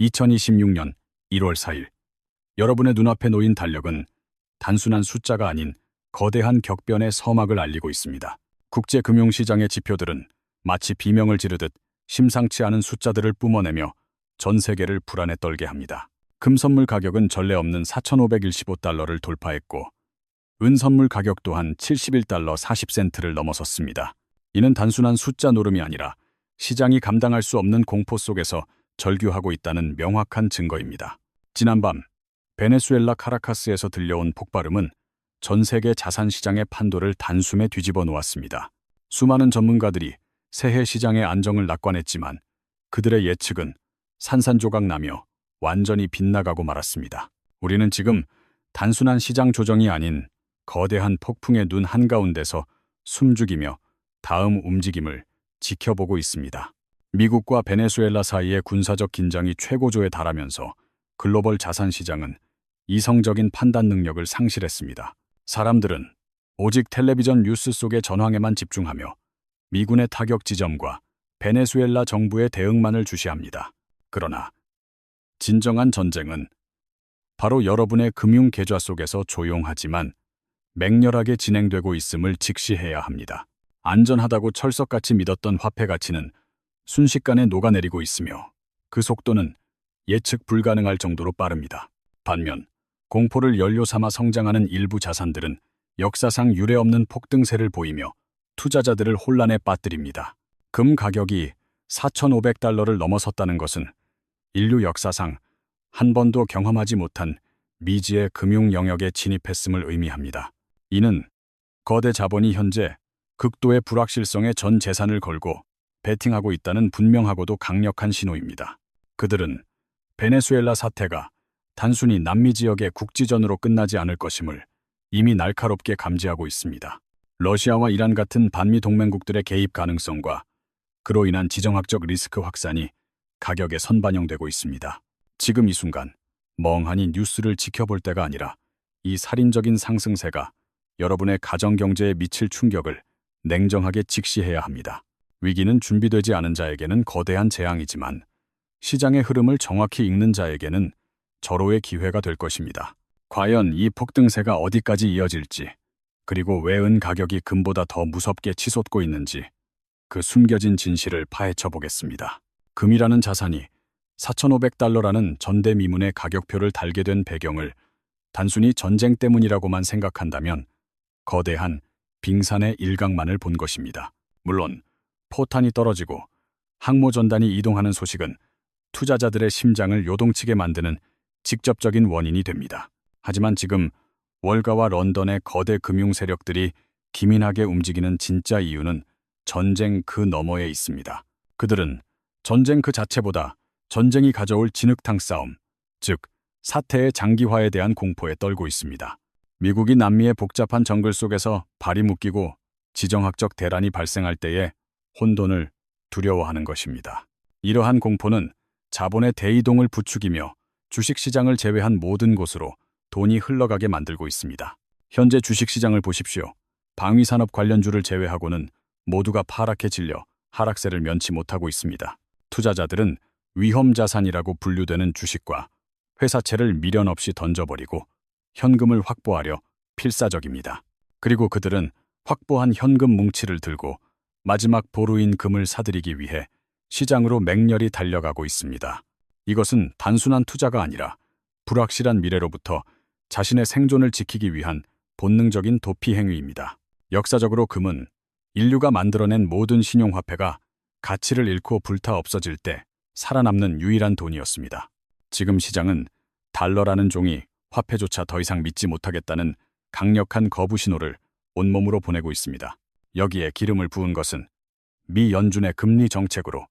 2026년 1월 4일 여러분의 눈앞에 놓인 달력은 단순한 숫자가 아닌 거대한 격변의 서막을 알리고 있습니다. 국제 금융시장의 지표들은 마치 비명을 지르듯 심상치 않은 숫자들을 뿜어내며 전 세계를 불안에 떨게 합니다. 금 선물 가격은 전례 없는 4,515달러를 돌파했고 은 선물 가격 또한 71달러 40센트를 넘어섰습니다. 이는 단순한 숫자 노름이 아니라 시장이 감당할 수 없는 공포 속에서 절규하고 있다는 명확한 증거입니다. 지난밤 베네수엘라 카라카스에서 들려온 폭발음은 전 세계 자산 시장의 판도를 단숨에 뒤집어 놓았습니다. 수많은 전문가들이 새해 시장의 안정을 낙관했지만 그들의 예측은 산산조각 나며 완전히 빗나가고 말았습니다. 우리는 지금 단순한 시장 조정이 아닌 거대한 폭풍의 눈 한가운데서 숨죽이며 다음 움직임을 지켜보고 있습니다. 미국과 베네수엘라 사이의 군사적 긴장이 최고조에 달하면서 글로벌 자산 시장은 이성적인 판단 능력을 상실했습니다. 사람들은 오직 텔레비전 뉴스 속의 전황에만 집중하며 미군의 타격 지점과 베네수엘라 정부의 대응만을 주시합니다. 그러나 진정한 전쟁은 바로 여러분의 금융 계좌 속에서 조용하지만 맹렬하게 진행되고 있음을 직시해야 합니다. 안전하다고 철석같이 믿었던 화폐 가치는 순식간에 녹아내리고 있으며 그 속도는 예측 불가능할 정도로 빠릅니다. 반면 공포를 연료 삼아 성장하는 일부 자산들은 역사상 유례없는 폭등세를 보이며 투자자들을 혼란에 빠뜨립니다. 금 가격이 4,500달러를 넘어섰다는 것은 인류 역사상 한 번도 경험하지 못한 미지의 금융 영역에 진입했음을 의미합니다. 이는 거대 자본이 현재 극도의 불확실성에 전 재산을 걸고 베팅하고 있다는 분명하고도 강력한 신호입니다. 그들은 베네수엘라 사태가 단순히 남미 지역의 국지전으로 끝나지 않을 것임을 이미 날카롭게 감지하고 있습니다. 러시아와 이란 같은 반미 동맹국들의 개입 가능성과 그로 인한 지정학적 리스크 확산이 가격에 선반영되고 있습니다. 지금 이 순간 멍하니 뉴스를 지켜볼 때가 아니라 이 살인적인 상승세가 여러분의 가정경제에 미칠 충격을 냉정하게 직시해야 합니다. 위기는 준비되지 않은 자에게는 거대한 재앙이지만 시장의 흐름을 정확히 읽는 자에게는 절호의 기회가 될 것입니다. 과연 이 폭등세가 어디까지 이어질지, 그리고 왜 은 가격이 금보다 더 무섭게 치솟고 있는지 그 숨겨진 진실을 파헤쳐 보겠습니다. 금이라는 자산이 4,500달러라는 전대미문의 가격표를 달게 된 배경을 단순히 전쟁 때문이라고만 생각한다면 거대한 빙산의 일각만을 본 것입니다. 물론 포탄이 떨어지고 항모 전단이 이동하는 소식은 투자자들의 심장을 요동치게 만드는 직접적인 원인이 됩니다. 하지만 지금 월가와 런던의 거대 금융 세력들이 기민하게 움직이는 진짜 이유는 전쟁 그 너머에 있습니다. 그들은 전쟁 그 자체보다 전쟁이 가져올 진흙탕 싸움, 즉 사태의 장기화에 대한 공포에 떨고 있습니다. 미국이 남미의 복잡한 정글 속에서 발이 묶이고 지정학적 대란이 발생할 때에 혼돈을 두려워하는 것입니다. 이러한 공포는 자본의 대이동을 부추기며 주식시장을 제외한 모든 곳으로 돈이 흘러가게 만들고 있습니다. 현재 주식시장을 보십시오. 방위산업 관련주를 제외하고는 모두가 파랗게 질려 하락세를 면치 못하고 있습니다. 투자자들은 위험자산이라고 분류되는 주식과 회사채를 미련 없이 던져버리고 현금을 확보하려 필사적입니다. 그리고 그들은 확보한 현금 뭉치를 들고 마지막 보루인 금을 사들이기 위해 시장으로 맹렬히 달려가고 있습니다. 이것은 단순한 투자가 아니라 불확실한 미래로부터 자신의 생존을 지키기 위한 본능적인 도피 행위입니다. 역사적으로 금은 인류가 만들어낸 모든 신용화폐가 가치를 잃고 불타 없어질 때 살아남는 유일한 돈이었습니다. 지금 시장은 달러라는 종이 화폐조차 더 이상 믿지 못하겠다는 강력한 거부 신호를 온몸으로 보내고 있습니다. 여기에 기름을 부은 것은 미 연준의 금리 정책으로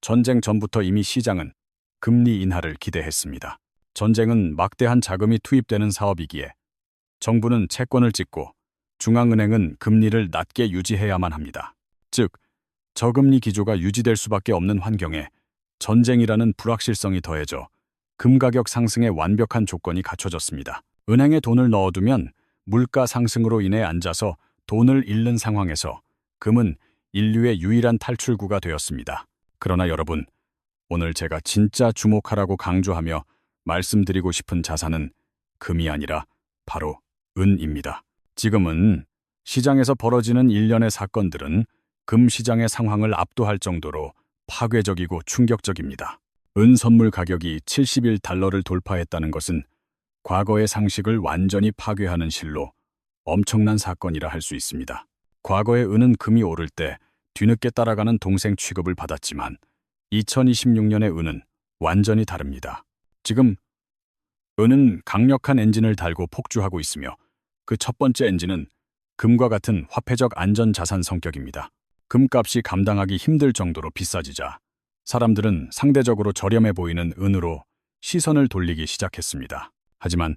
전쟁 전부터 이미 시장은 금리 인하를 기대했습니다. 전쟁은 막대한 자금이 투입되는 사업이기에 정부는 채권을 찍고 중앙은행은 금리를 낮게 유지해야만 합니다. 즉, 저금리 기조가 유지될 수밖에 없는 환경에 전쟁이라는 불확실성이 더해져 금 가격 상승의 완벽한 조건이 갖춰졌습니다. 은행에 돈을 넣어두면 물가 상승으로 인해 앉아서 돈을 잃는 상황에서 금은 인류의 유일한 탈출구가 되었습니다. 그러나 여러분, 오늘 제가 진짜 주목하라고 강조하며 말씀드리고 싶은 자산은 금이 아니라 바로 은입니다. 지금은 시장에서 벌어지는 일련의 사건들은 금 시장의 상황을 압도할 정도로 파괴적이고 충격적입니다. 은 선물 가격이 71달러를 돌파했다는 것은 과거의 상식을 완전히 파괴하는 실로 엄청난 사건이라 할 수 있습니다. 과거에 은은 금이 오를 때 뒤늦게 따라가는 동생 취급을 받았지만 2026년의 은은 완전히 다릅니다. 지금 은은 강력한 엔진을 달고 폭주하고 있으며 그 첫 번째 엔진은 금과 같은 화폐적 안전 자산 성격입니다. 금값이 감당하기 힘들 정도로 비싸지자 사람들은 상대적으로 저렴해 보이는 은으로 시선을 돌리기 시작했습니다. 하지만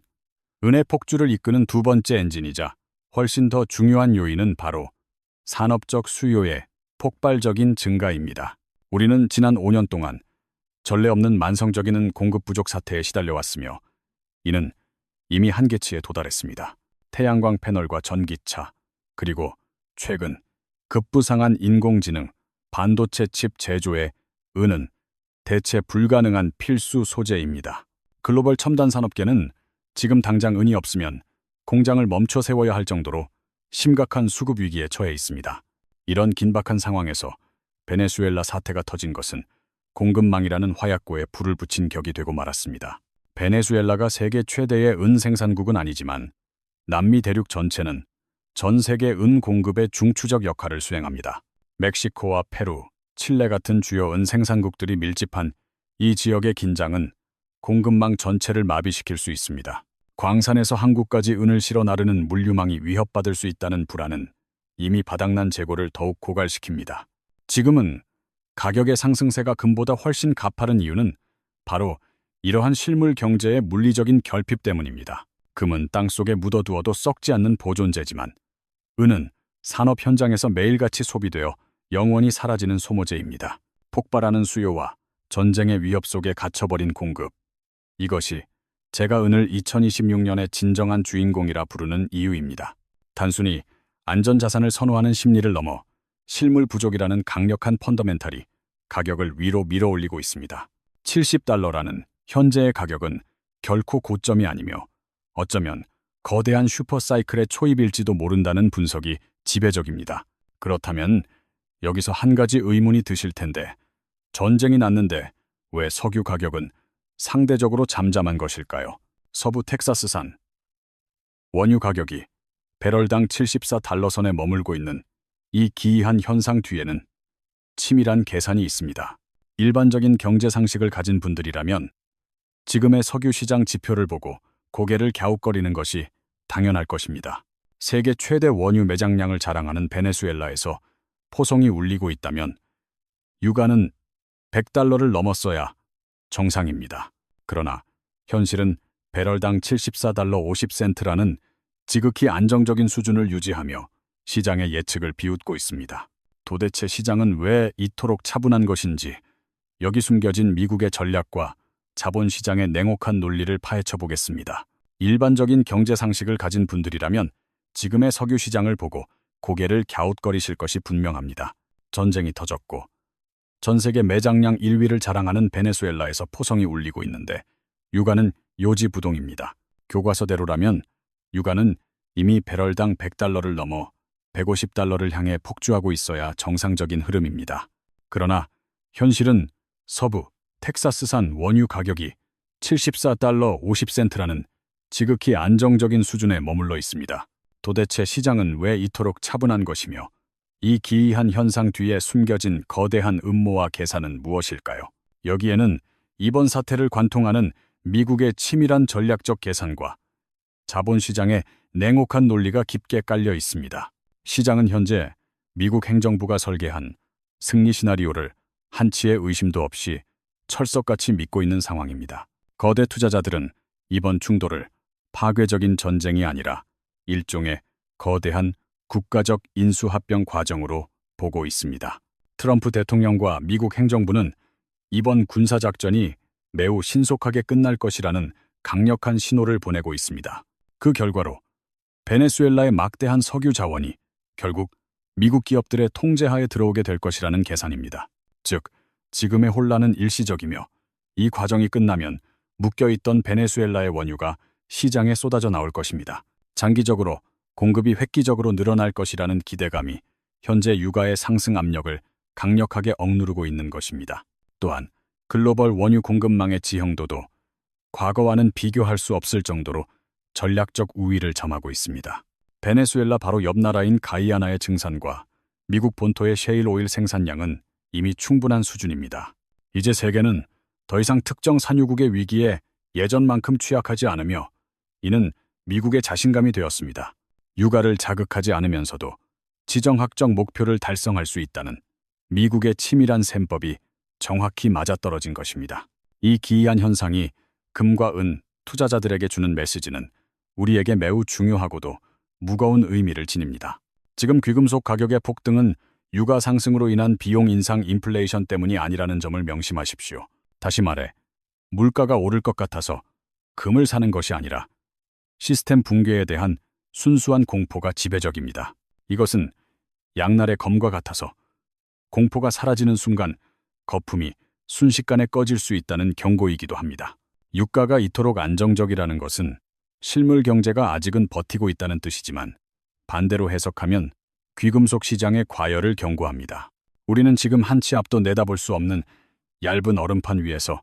은의 폭주를 이끄는 두 번째 엔진이자 훨씬 더 중요한 요인은 바로 산업적 수요의 폭발적인 증가입니다. 우리는 지난 5년 동안 전례 없는 만성적인 은 공급 부족 사태에 시달려왔으며 이는 이미 한계치에 도달했습니다. 태양광 패널과 전기차, 그리고 최근 급부상한 인공지능, 반도체 칩 제조에 은은 대체 불가능한 필수 소재입니다. 글로벌 첨단 산업계는 지금 당장 은이 없으면 공장을 멈춰 세워야 할 정도로 심각한 수급 위기에 처해 있습니다. 이런 긴박한 상황에서 베네수엘라 사태가 터진 것은 공급망이라는 화약고에 불을 붙인 격이 되고 말았습니다. 베네수엘라가 세계 최대의 은 생산국은 아니지만 남미 대륙 전체는 전 세계 은 공급의 중추적 역할을 수행합니다. 멕시코와 페루, 칠레 같은 주요 은 생산국들이 밀집한 이 지역의 긴장은 공급망 전체를 마비시킬 수 있습니다. 광산에서 한국까지 은을 실어 나르는 물류망이 위협받을 수 있다는 불안은 이미 바닥난 재고를 더욱 고갈시킵니다. 지금은 가격의 상승세가 금보다 훨씬 가파른 이유는 바로 이러한 실물 경제의 물리적인 결핍 때문입니다. 금은 땅속에 묻어두어도 썩지 않는 보존재지만 은은 산업 현장에서 매일같이 소비되어 영원히 사라지는 소모재입니다. 폭발하는 수요와 전쟁의 위협 속에 갇혀버린 공급. 이것이 제가 은을 2026년의 진정한 주인공이라 부르는 이유입니다. 단순히 안전자산을 선호하는 심리를 넘어 실물 부족이라는 강력한 펀더멘탈이 가격을 위로 밀어 올리고 있습니다. 70달러라는 현재의 가격은 결코 고점이 아니며 어쩌면 거대한 슈퍼사이클의 초입일지도 모른다는 분석이 지배적입니다. 그렇다면 여기서 한 가지 의문이 드실 텐데 전쟁이 났는데 왜 석유 가격은 상대적으로 잠잠한 것일까요? 서부 텍사스산 원유 가격이 배럴당 74달러 선에 머물고 있는 이 기이한 현상 뒤에는 치밀한 계산이 있습니다. 일반적인 경제 상식을 가진 분들이라면 지금의 석유 시장 지표를 보고 고개를 갸웃거리는 것이 당연할 것입니다. 세계 최대 원유 매장량을 자랑하는 베네수엘라에서 포성이 울리고 있다면 유가는 100달러를 넘었어야 정상입니다. 그러나 현실은 배럴당 74달러 50센트라는 지극히 안정적인 수준을 유지하며 시장의 예측을 비웃고 있습니다. 도대체 시장은 왜 이토록 차분한 것인지 여기 숨겨진 미국의 전략과 자본시장의 냉혹한 논리를 파헤쳐 보겠습니다. 일반적인 경제 상식을 가진 분들이라면 지금의 석유 시장을 보고 고개를 갸웃거리실 것이 분명합니다. 전쟁이 터졌고 전 세계 매장량 1위를 자랑하는 베네수엘라에서 포성이 울리고 있는데 유가는 요지부동입니다. 교과서대로라면 유가는 이미 배럴당 100달러를 넘어 150달러를 향해 폭주하고 있어야 정상적인 흐름입니다. 그러나 현실은 서부 텍사스산 원유 가격이 74달러 50센트라는 지극히 안정적인 수준에 머물러 있습니다. 도대체 시장은 왜 이토록 차분한 것이며 이 기이한 현상 뒤에 숨겨진 거대한 음모와 계산은 무엇일까요? 여기에는 이번 사태를 관통하는 미국의 치밀한 전략적 계산과 자본시장의 냉혹한 논리가 깊게 깔려 있습니다. 시장은 현재 미국 행정부가 설계한 승리 시나리오를 한치의 의심도 없이 철석같이 믿고 있는 상황입니다. 거대 투자자들은 이번 충돌을 파괴적인 전쟁이 아니라 일종의 거대한 국가적 인수합병 과정으로 보고 있습니다. 트럼프 대통령과 미국 행정부는 이번 군사작전이 매우 신속하게 끝날 것이라는 강력한 신호를 보내고 있습니다. 그 결과로 베네수엘라의 막대한 석유 자원이 결국 미국 기업들의 통제하에 들어오게 될 것이라는 계산입니다. 즉, 지금의 혼란은 일시적이며 이 과정이 끝나면 묶여있던 베네수엘라의 원유가 시장에 쏟아져 나올 것입니다. 장기적으로 공급이 획기적으로 늘어날 것이라는 기대감이 현재 유가의 상승 압력을 강력하게 억누르고 있는 것입니다. 또한 글로벌 원유 공급망의 지형도도 과거와는 비교할 수 없을 정도로 전략적 우위를 점하고 있습니다. 베네수엘라 바로 옆 나라인 가이아나의 증산과 미국 본토의 셰일 오일 생산량은 이미 충분한 수준입니다. 이제 세계는 더 이상 특정 산유국의 위기에 예전만큼 취약하지 않으며 이는 미국의 자신감이 되었습니다. 유가를 자극하지 않으면서도 지정학적 목표를 달성할 수 있다는 미국의 치밀한 셈법이 정확히 맞아떨어진 것입니다. 이 기이한 현상이 금과 은, 투자자들에게 주는 메시지는 우리에게 매우 중요하고도 무거운 의미를 지닙니다. 지금 귀금속 가격의 폭등은 유가 상승으로 인한 비용 인상 인플레이션 때문이 아니라는 점을 명심하십시오. 다시 말해, 물가가 오를 것 같아서 금을 사는 것이 아니라 시스템 붕괴에 대한 순수한 공포가 지배적입니다. 이것은 양날의 검과 같아서 공포가 사라지는 순간 거품이 순식간에 꺼질 수 있다는 경고이기도 합니다. 유가가 이토록 안정적이라는 것은 실물 경제가 아직은 버티고 있다는 뜻이지만 반대로 해석하면 귀금속 시장의 과열을 경고합니다. 우리는 지금 한 치 앞도 내다볼 수 없는 얇은 얼음판 위에서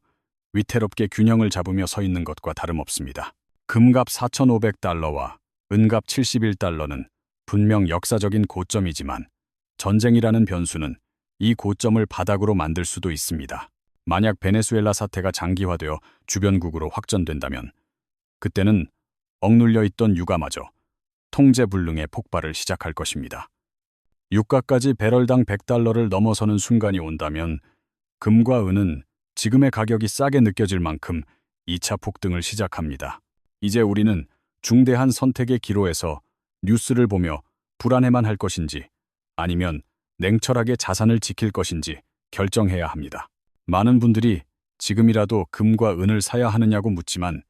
위태롭게 균형을 잡으며 서 있는 것과 다름없습니다. 금값 4,500달러와 은값 71달러는 분명 역사적인 고점이지만 전쟁이라는 변수는 이 고점을 바닥으로 만들 수도 있습니다. 만약 베네수엘라 사태가 장기화되어 주변국으로 확전된다면 그때는 억눌려 있던 유가마저 통제 불능의 폭발을 시작할 것입니다. 유가까지 배럴당 100달러를 넘어서는 순간이 온다면 금과 은은 지금의 가격이 싸게 느껴질 만큼 2차 폭등을 시작합니다. 이제 우리는 중대한 선택의 기로에서 뉴스를 보며 불안해만 할 것인지 아니면 냉철하게 자산을 지킬 것인지 결정해야 합니다. 많은 분들이 지금이라도 금과 은을 사야 하느냐고 묻지만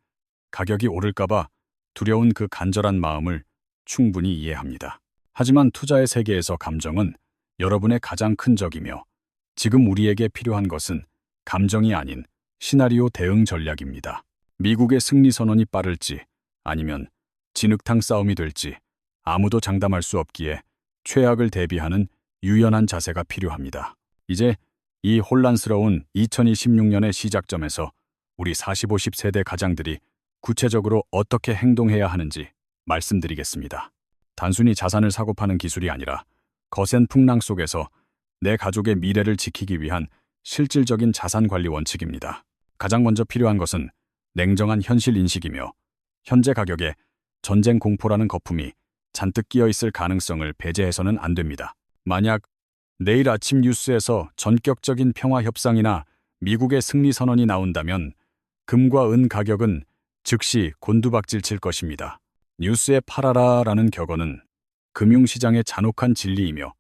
가격이 오를까봐 두려운 그 간절한 마음을 충분히 이해합니다. 하지만 투자의 세계에서 감정은 여러분의 가장 큰 적이며 지금 우리에게 필요한 것은 감정이 아닌 시나리오 대응 전략입니다. 미국의 승리 선언이 빠를지 아니면 진흙탕 싸움이 될지 아무도 장담할 수 없기에 최악을 대비하는 유연한 자세가 필요합니다. 이제 이 혼란스러운 2026년의 시작점에서 우리 40, 50세대 가장들이 구체적으로 어떻게 행동해야 하는지 말씀드리겠습니다. 단순히 자산을 사고 파는 기술이 아니라 거센 풍랑 속에서 내 가족의 미래를 지키기 위한 실질적인 자산 관리 원칙입니다. 가장 먼저 필요한 것은 냉정한 현실 인식이며 현재 가격에 전쟁 공포라는 거품이 잔뜩 끼어 있을 가능성을 배제해서는 안 됩니다. 만약 내일 아침 뉴스에서 전격적인 평화 협상이나 미국의 승리 선언이 나온다면 금과 은 가격은 즉시 곤두박질 칠 것입니다. 뉴스에 팔아라라는 격언은 금융시장의 잔혹한 진리이며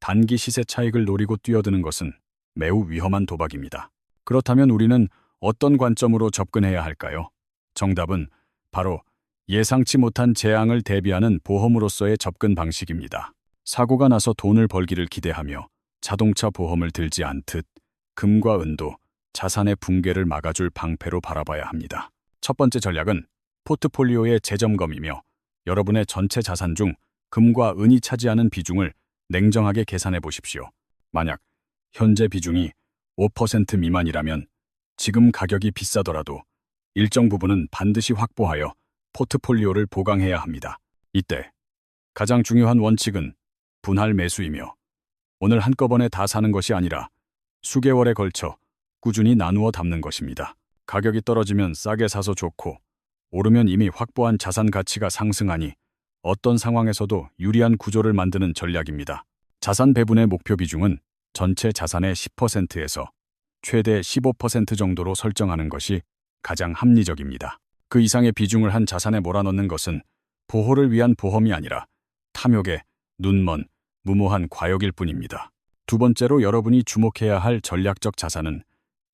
단기 시세 차익을 노리고 뛰어드는 것은 매우 위험한 도박입니다. 그렇다면 우리는 어떤 관점으로 접근해야 할까요? 정답은 바로 예상치 못한 재앙을 대비하는 보험으로서의 접근 방식입니다. 사고가 나서 돈을 벌기를 기대하며 자동차 보험을 들지 않듯 금과 은도 자산의 붕괴를 막아줄 방패로 바라봐야 합니다. 첫 번째 전략은 포트폴리오의 재점검이며 여러분의 전체 자산 중 금과 은이 차지하는 비중을 냉정하게 계산해 보십시오. 만약 현재 비중이 5% 미만이라면 지금 가격이 비싸더라도 일정 부분은 반드시 확보하여 포트폴리오를 보강해야 합니다. 이때 가장 중요한 원칙은 분할 매수이며 오늘 한꺼번에 다 사는 것이 아니라 수개월에 걸쳐 꾸준히 나누어 담는 것입니다. 가격이 떨어지면 싸게 사서 좋고 오르면 이미 확보한 자산 가치가 상승하니 어떤 상황에서도 유리한 구조를 만드는 전략입니다. 자산 배분의 목표 비중은 전체 자산의 10%에서 최대 15% 정도로 설정하는 것이 가장 합리적입니다. 그 이상의 비중을 한 자산에 몰아넣는 것은 보호를 위한 보험이 아니라 탐욕에 눈먼 무모한 과욕일 뿐입니다. 두 번째로 여러분이 주목해야 할 전략적 자산은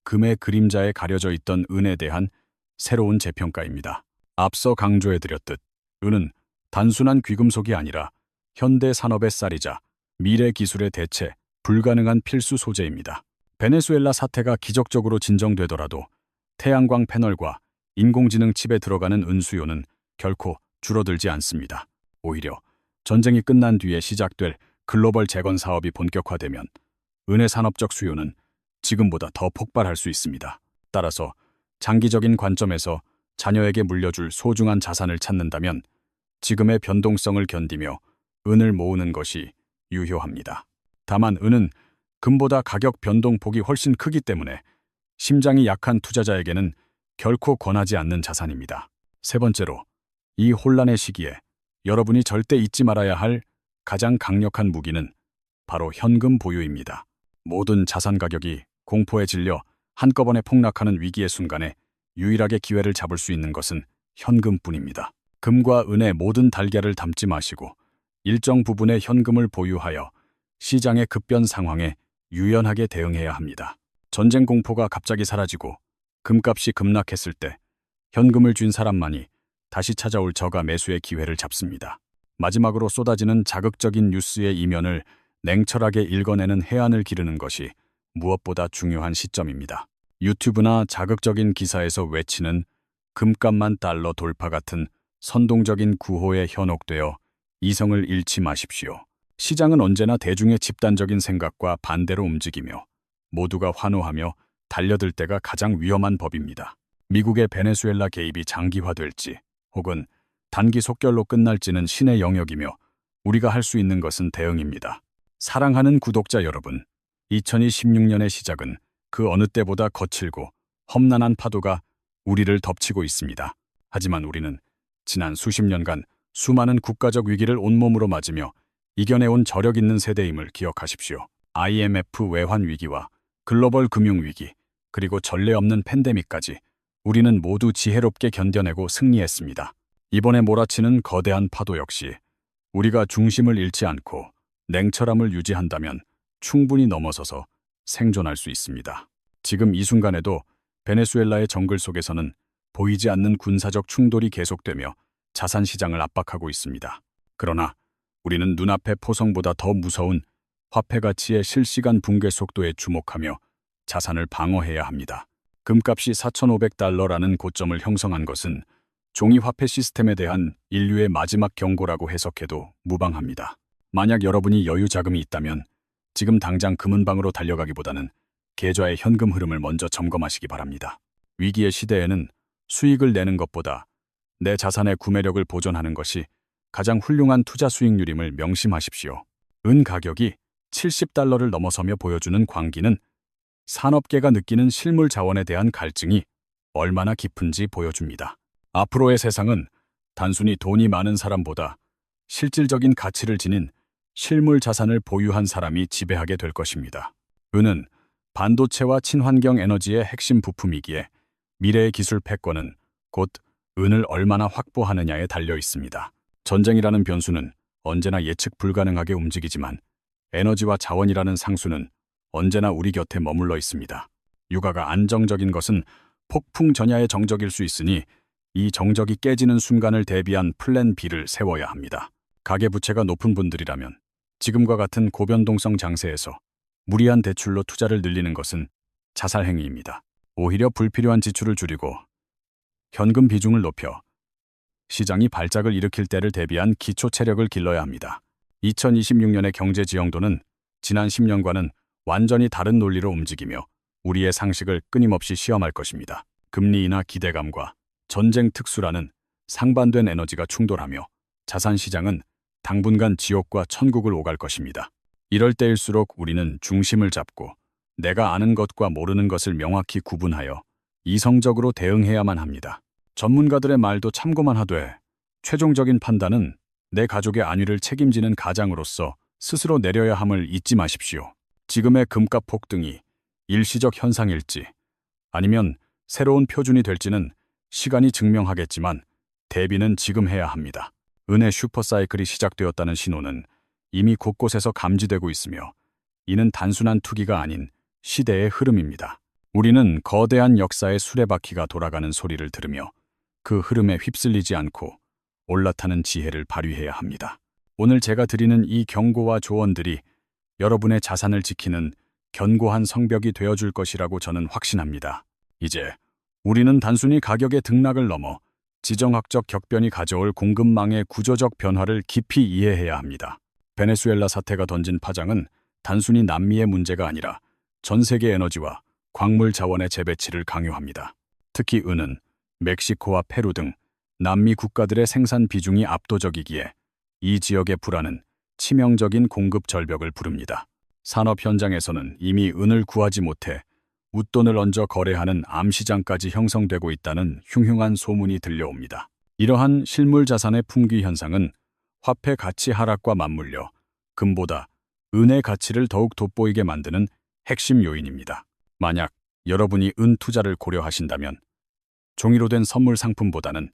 금의 그림자에 가려져 있던 은에 대한 새로운 재평가입니다. 앞서 강조해드렸듯 은은 단순한 귀금속이 아니라 현대 산업의 쌀이자 미래 기술의 대체 불가능한 필수 소재입니다. 베네수엘라 사태가 기적적으로 진정되더라도 태양광 패널과 인공지능 칩에 들어가는 은수요는 결코 줄어들지 않습니다. 오히려 전쟁이 끝난 뒤에 시작될 글로벌 재건 사업이 본격화되면 은의 산업적 수요는 지금보다 더 폭발할 수 있습니다. 따라서 장기적인 관점에서 자녀에게 물려줄 소중한 자산을 찾는다면 지금의 변동성을 견디며 은을 모으는 것이 유효합니다. 다만 은은 금보다 가격 변동폭이 훨씬 크기 때문에 심장이 약한 투자자에게는 결코 권하지 않는 자산입니다. 세 번째로, 이 혼란의 시기에 여러분이 절대 잊지 말아야 할 가장 강력한 무기는 바로 현금 보유입니다. 모든 자산 가격이 공포에 질려 한꺼번에 폭락하는 위기의 순간에 유일하게 기회를 잡을 수 있는 것은 현금뿐입니다. 금과 은의 모든 달걀을 담지 마시고 일정 부분의 현금을 보유하여 시장의 급변 상황에 유연하게 대응해야 합니다. 전쟁 공포가 갑자기 사라지고 금값이 급락했을 때 현금을 쥔 사람만이 다시 찾아올 저가 매수의 기회를 잡습니다. 마지막으로 쏟아지는 자극적인 뉴스의 이면을 냉철하게 읽어내는 해안을 기르는 것이 무엇보다 중요한 시점입니다. 유튜브나 자극적인 기사에서 외치는 금값만 달러 돌파 같은 선동적인 구호에 현혹되어 이성을 잃지 마십시오. 시장은 언제나 대중의 집단적인 생각과 반대로 움직이며 모두가 환호하며 달려들 때가 가장 위험한 법입니다. 미국의 베네수엘라 개입이 장기화될지 혹은 단기 속결로 끝날지는 신의 영역이며 우리가 할 수 있는 것은 대응입니다. 사랑하는 구독자 여러분, 2026년의 시작은 그 어느 때보다 거칠고 험난한 파도가 우리를 덮치고 있습니다. 하지만 우리는 지난 수십 년간 수많은 국가적 위기를 온몸으로 맞으며 이겨내온 저력 있는 세대임을 기억하십시오. IMF 외환 위기와 글로벌 금융 위기, 그리고 전례 없는 팬데믹까지 우리는 모두 지혜롭게 견뎌내고 승리했습니다. 이번에 몰아치는 거대한 파도 역시 우리가 중심을 잃지 않고 냉철함을 유지한다면 충분히 넘어서서 생존할 수 있습니다. 지금 이 순간에도 베네수엘라의 정글 속에서는 보이지 않는 군사적 충돌이 계속되며 자산 시장을 압박하고 있습니다. 그러나 우리는 눈앞의 포성보다 더 무서운 화폐 가치의 실시간 붕괴 속도에 주목하며 자산을 방어해야 합니다. 금값이 4,500달러라는 고점을 형성한 것은 종이 화폐 시스템에 대한 인류의 마지막 경고라고 해석해도 무방합니다. 만약 여러분이 여유 자금이 있다면 지금 당장 금은방으로 달려가기보다는 계좌의 현금 흐름을 먼저 점검하시기 바랍니다. 위기의 시대에는 수익을 내는 것보다 내 자산의 구매력을 보존하는 것이 가장 훌륭한 투자 수익률임을 명심하십시오. 은 가격이 70달러를 넘어서며 보여주는 광기는 산업계가 느끼는 실물 자원에 대한 갈증이 얼마나 깊은지 보여줍니다. 앞으로의 세상은 단순히 돈이 많은 사람보다 실질적인 가치를 지닌 실물 자산을 보유한 사람이 지배하게 될 것입니다. 은은 반도체와 친환경 에너지의 핵심 부품이기에 미래의 기술 패권은 곧 은을 얼마나 확보하느냐에 달려 있습니다. 전쟁이라는 변수는 언제나 예측 불가능하게 움직이지만 에너지와 자원이라는 상수는 언제나 우리 곁에 머물러 있습니다. 육아가 안정적인 것은 폭풍 전야의 정적일 수 있으니 이 정적이 깨지는 순간을 대비한 플랜 B를 세워야 합니다. 가계부채가 높은 분들이라면 지금과 같은 고변동성 장세에서 무리한 대출로 투자를 늘리는 것은 자살 행위입니다. 오히려 불필요한 지출을 줄이고 현금 비중을 높여 시장이 발작을 일으킬 때를 대비한 기초 체력을 길러야 합니다. 2026년의 경제 지형도는 지난 10년과는 완전히 다른 논리로 움직이며 우리의 상식을 끊임없이 시험할 것입니다. 금리 인하 기대감과 전쟁 특수라는 상반된 에너지가 충돌하며 자산 시장은 당분간 지옥과 천국을 오갈 것입니다. 이럴 때일수록 우리는 중심을 잡고 내가 아는 것과 모르는 것을 명확히 구분하여 이성적으로 대응해야만 합니다. 전문가들의 말도 참고만 하되 최종적인 판단은 내 가족의 안위를 책임지는 가장으로서 스스로 내려야 함을 잊지 마십시오. 지금의 금값 폭등이 일시적 현상일지 아니면 새로운 표준이 될지는 시간이 증명하겠지만 대비는 지금 해야 합니다. 은의 슈퍼사이클이 시작되었다는 신호는 이미 곳곳에서 감지되고 있으며 이는 단순한 투기가 아닌 시대의 흐름입니다. 우리는 거대한 역사의 수레바퀴가 돌아가는 소리를 들으며 그 흐름에 휩쓸리지 않고 올라타는 지혜를 발휘해야 합니다. 오늘 제가 드리는 이 경고와 조언들이 여러분의 자산을 지키는 견고한 성벽이 되어줄 것이라고 저는 확신합니다. 이제 우리는 단순히 가격의 등락을 넘어 지정학적 격변이 가져올 공급망의 구조적 변화를 깊이 이해해야 합니다. 베네수엘라 사태가 던진 파장은 단순히 남미의 문제가 아니라 전 세계 에너지와 광물 자원의 재배치를 강요합니다. 특히 은은 멕시코와 페루 등 남미 국가들의 생산 비중이 압도적이기에 이 지역의 불안은 치명적인 공급 절벽을 부릅니다. 산업 현장에서는 이미 은을 구하지 못해 웃돈을 얹어 거래하는 암시장까지 형성되고 있다는 흉흉한 소문이 들려옵니다. 이러한 실물 자산의 풍기 현상은 화폐 가치 하락과 맞물려 금보다 은의 가치를 더욱 돋보이게 만드는 핵심 요인입니다. 만약 여러분이 은 투자를 고려하신다면 종이로 된 선물 상품보다는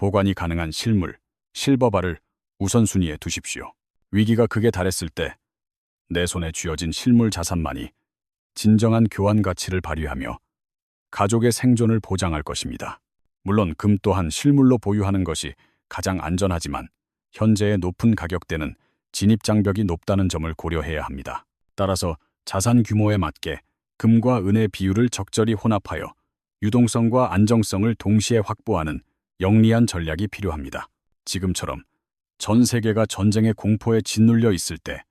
보관이 가능한 실물, 실버바를 우선순위에 두십시오. 위기가 극에 달했을 때 내 손에 쥐어진 실물 자산만이 진정한 교환 가치를 발휘하며 가족의 생존을 보장할 것입니다. 물론 금 또한 실물로 보유하는 것이 가장 안전하지만 현재의 높은 가격대는 진입 장벽이 높다는 점을 고려해야 합니다. 따라서 자산 규모에 맞게 금과 은의 비율을 적절히 혼합하여 유동성과 안정성을 동시에 확보하는 영리한 전략이 필요합니다. 지금처럼 전 세계가 전쟁의 공포에 짓눌려 있을 때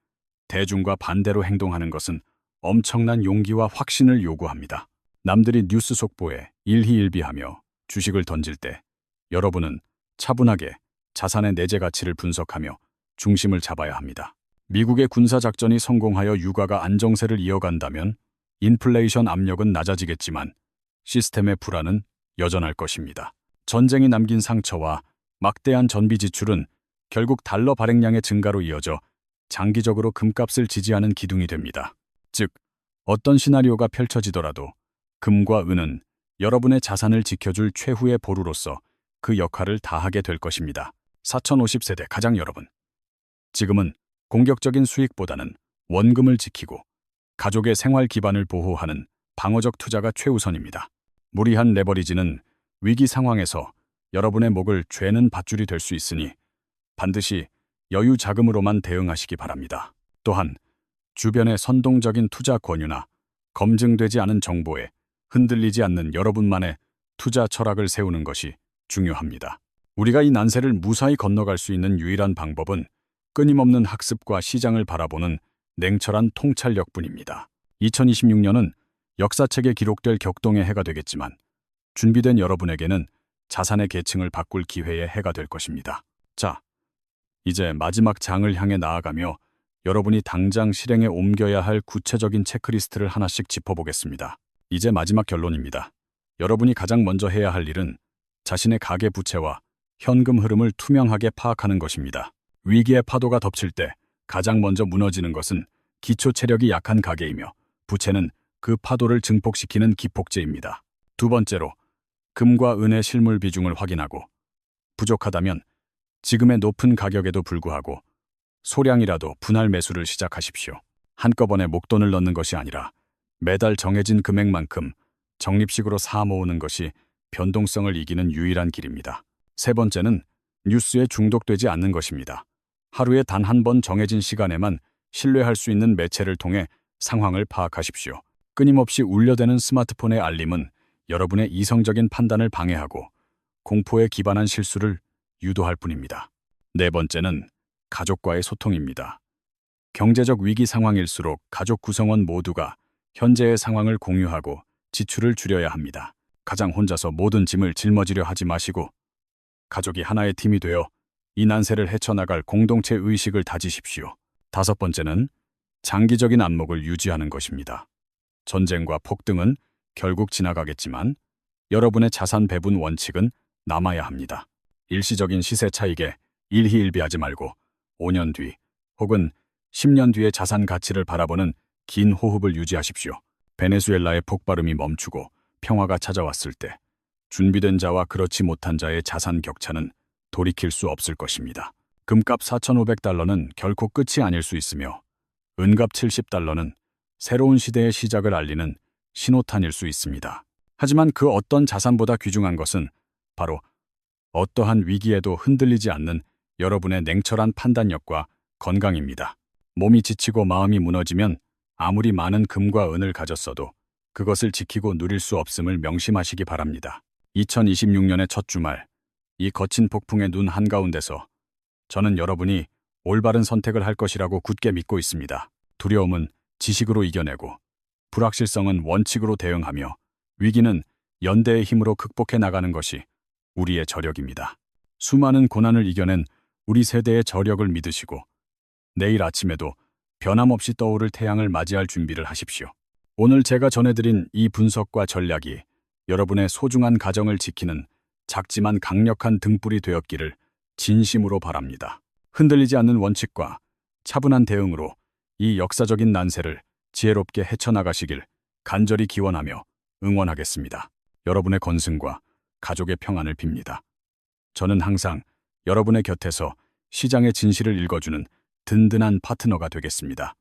대중과 반대로 행동하는 것은 엄청난 용기와 확신을 요구합니다. 남들이 뉴스 속보에 일희일비하며 주식을 던질 때 여러분은 차분하게 자산의 내재 가치를 분석하며 중심을 잡아야 합니다. 미국의 군사작전이 성공하여 유가가 안정세를 이어간다면 인플레이션 압력은 낮아지겠지만 시스템의 불안은 여전할 것입니다. 전쟁이 남긴 상처와 막대한 전비 지출은 결국 달러 발행량의 증가로 이어져 장기적으로 금값을 지지하는 기둥이 됩니다. 즉, 어떤 시나리오가 펼쳐지더라도 금과 은은 여러분의 자산을 지켜줄 최후의 보루로서 그 역할을 다하게 될 것입니다. 4050세대 가장 여러분. 지금은 공격적인 수익보다는 원금을 지키고 가족의 생활 기반을 보호하는 방어적 투자가 최우선입니다. 무리한 레버리지는 위기 상황에서 여러분의 목을 죄는 밧줄이 될 수 있으니 반드시 여유 자금으로만 대응하시기 바랍니다. 또한 주변의 선동적인 투자 권유나 검증되지 않은 정보에 흔들리지 않는 여러분만의 투자 철학을 세우는 것이 중요합니다. 우리가 이 난세를 무사히 건너갈 수 있는 유일한 방법은 끊임없는 학습과 시장을 바라보는 냉철한 통찰력뿐입니다. 2026년은 역사책에 기록될 격동의 해가 되겠지만 준비된 여러분에게는 자산의 계층을 바꿀 기회의 해가 될 것입니다. 자, 이제 마지막 장을 향해 나아가며 여러분이 당장 실행에 옮겨야 할 구체적인 체크리스트를 하나씩 짚어보겠습니다. 이제 마지막 결론입니다. 여러분이 가장 먼저 해야 할 일은 자신의 가계 부채와 현금 흐름을 투명하게 파악하는 것입니다. 위기의 파도가 덮칠 때 가장 먼저 무너지는 것은 기초 체력이 약한 가계이며 부채는 그 파도를 증폭시키는 기폭제입니다. 두 번째로 금과 은의 실물 비중을 확인하고 부족하다면 지금의 높은 가격에도 불구하고 소량이라도 분할 매수를 시작하십시오. 한꺼번에 목돈을 넣는 것이 아니라 매달 정해진 금액만큼 적립식으로 사 모으는 것이 변동성을 이기는 유일한 길입니다. 세 번째는 뉴스에 중독되지 않는 것입니다. 하루에 단 한 번 정해진 시간에만 신뢰할 수 있는 매체를 통해 상황을 파악하십시오. 끊임없이 울려대는 스마트폰의 알림은 여러분의 이성적인 판단을 방해하고 공포에 기반한 실수를 유도할 뿐입니다. 네 번째는 가족과의 소통입니다. 경제적 위기 상황일수록 가족 구성원 모두가 현재의 상황을 공유하고 지출을 줄여야 합니다. 가장 혼자서 모든 짐을 짊어지려 하지 마시고 가족이 하나의 팀이 되어 이 난세를 헤쳐나갈 공동체 의식을 다지십시오. 다섯 번째는 장기적인 안목을 유지하는 것입니다. 전쟁과 폭등은 결국 지나가겠지만 여러분의 자산 배분 원칙은 남아야 합니다. 일시적인 시세 차익에 일희일비하지 말고 5년 뒤 혹은 10년 뒤의 자산 가치를 바라보는 긴 호흡을 유지하십시오. 베네수엘라의 폭발음이 멈추고 평화가 찾아왔을 때 준비된 자와 그렇지 못한 자의 자산 격차는 돌이킬 수 없을 것입니다. 금값 4,500달러는 결코 끝이 아닐 수 있으며 은값 70달러는 새로운 시대의 시작을 알리는 신호탄일 수 있습니다. 하지만 그 어떤 자산보다 귀중한 것은 바로 어떠한 위기에도 흔들리지 않는 여러분의 냉철한 판단력과 건강입니다. 몸이 지치고 마음이 무너지면 아무리 많은 금과 은을 가졌어도 그것을 지키고 누릴 수 없음을 명심하시기 바랍니다. 2026년의 첫 주말, 이 거친 폭풍의 눈 한가운데서 저는 여러분이 올바른 선택을 할 것이라고 굳게 믿고 있습니다. 두려움은 지식으로 이겨내고 불확실성은 원칙으로 대응하며 위기는 연대의 힘으로 극복해 나가는 것이 우리의 저력입니다. 수많은 고난을 이겨낸 우리 세대의 저력을 믿으시고 내일 아침에도 변함없이 떠오를 태양을 맞이할 준비를 하십시오. 오늘 제가 전해드린 이 분석과 전략이 여러분의 소중한 가정을 지키는 작지만 강력한 등불이 되었기를 진심으로 바랍니다. 흔들리지 않는 원칙과 차분한 대응으로 이 역사적인 난세를 지혜롭게 헤쳐나가시길 간절히 기원하며 응원하겠습니다. 여러분의 건승과 가족의 평안을 빕니다. 저는 항상 여러분의 곁에서 시장의 진실을 읽어주는 든든한 파트너가 되겠습니다.